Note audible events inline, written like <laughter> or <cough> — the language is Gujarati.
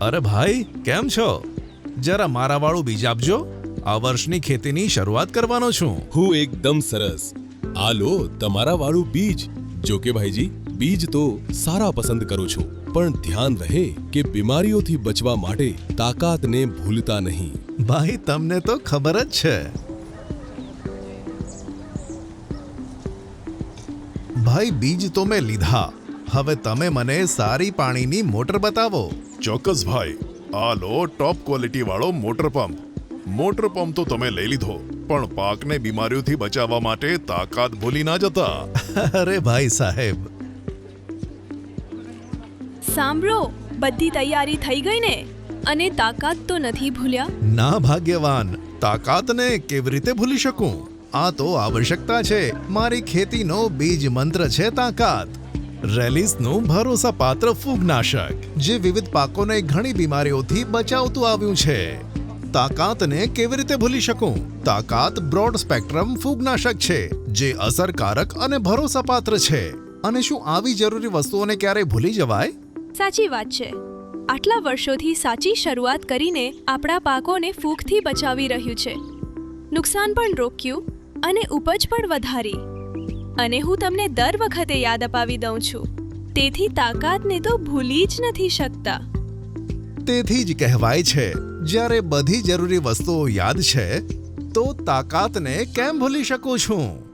અરે ભાઈ કેમ છો? જરા મારા વાળું બીજ આપજો. આ વર્ષની ખેતીની શરૂઆત કરવાનો છું. હું એકદમ સરસ. આ લો તમારા વાળું બીજ. જો કે ભાઈજી બીજ તો સારા પસંદ કરું છું. પણ ધ્યાન રહે કે બીમારીઓથી બચવા માટે તાકાતને ભૂલતા નહીં. ભાઈ તમને તો ખબર જ છે. ભાઈ બીજ તો મેં લીધા. હવે તમે મને સારી પાણીની મોટર બતાવો. ચોક્કસ ભાઈ આ લો ટોપ ક્વોલિટી વાળો મોટર પંપ. મોટર પંપ તો તમે લઈ લીધો પણ પાકને બીમારીઓથી બચાવવા માટે તાકાત ભૂલી ના જતા. <laughs> અરે ભાઈ સાહેબ. સાંભળો બધી તૈયારી થઈ ગઈ ને? અને તાકાત તો નથી ભૂલ્યા? ના ભાગ્યવાન તાકાતને કેવી રીતે ભૂલી શકું? આ તો આવશ્યકતા છે. મારી ખેતીનો બીજ મંત્ર છે તાકાત. રેલિસનું ભરોસાપાત્ર ફૂગનાશક, જે વિવિધ પાકોને ઘણી બીમારીઓથી બચાવતું આવ્યું છે. તાકાતને કેવી રીતે ભૂલી શકું? તાકાત બ્રોડ સ્પેક્ટ્રમ ફૂગનાશક છે, જે અસરકારક અને ભરોસાપાત્ર છે. અને શું આવી જરૂરી વસ્તુઓને ક્યારે ભૂલી જવાય? સાચી વાત છે. આટલા વર્ષોથી સાચી શરૂઆત કરીને આપણા પાકોને ફૂગથી બચાવી રહ્યું છે. નુકસાન પણ રોક્યું અને ઉપજ પણ વધારી. અને હું તમને દર વખતે યાદ અપાવી દઉં છું. તેથી તાકાતને તો ભૂલી જ નથી શકતા. તેથી જ કહેવાય છે, જ્યારે બધી જરૂરી વસ્તુઓ યાદ છે, તો તાકાતને કેમ ભૂલી શકું છું?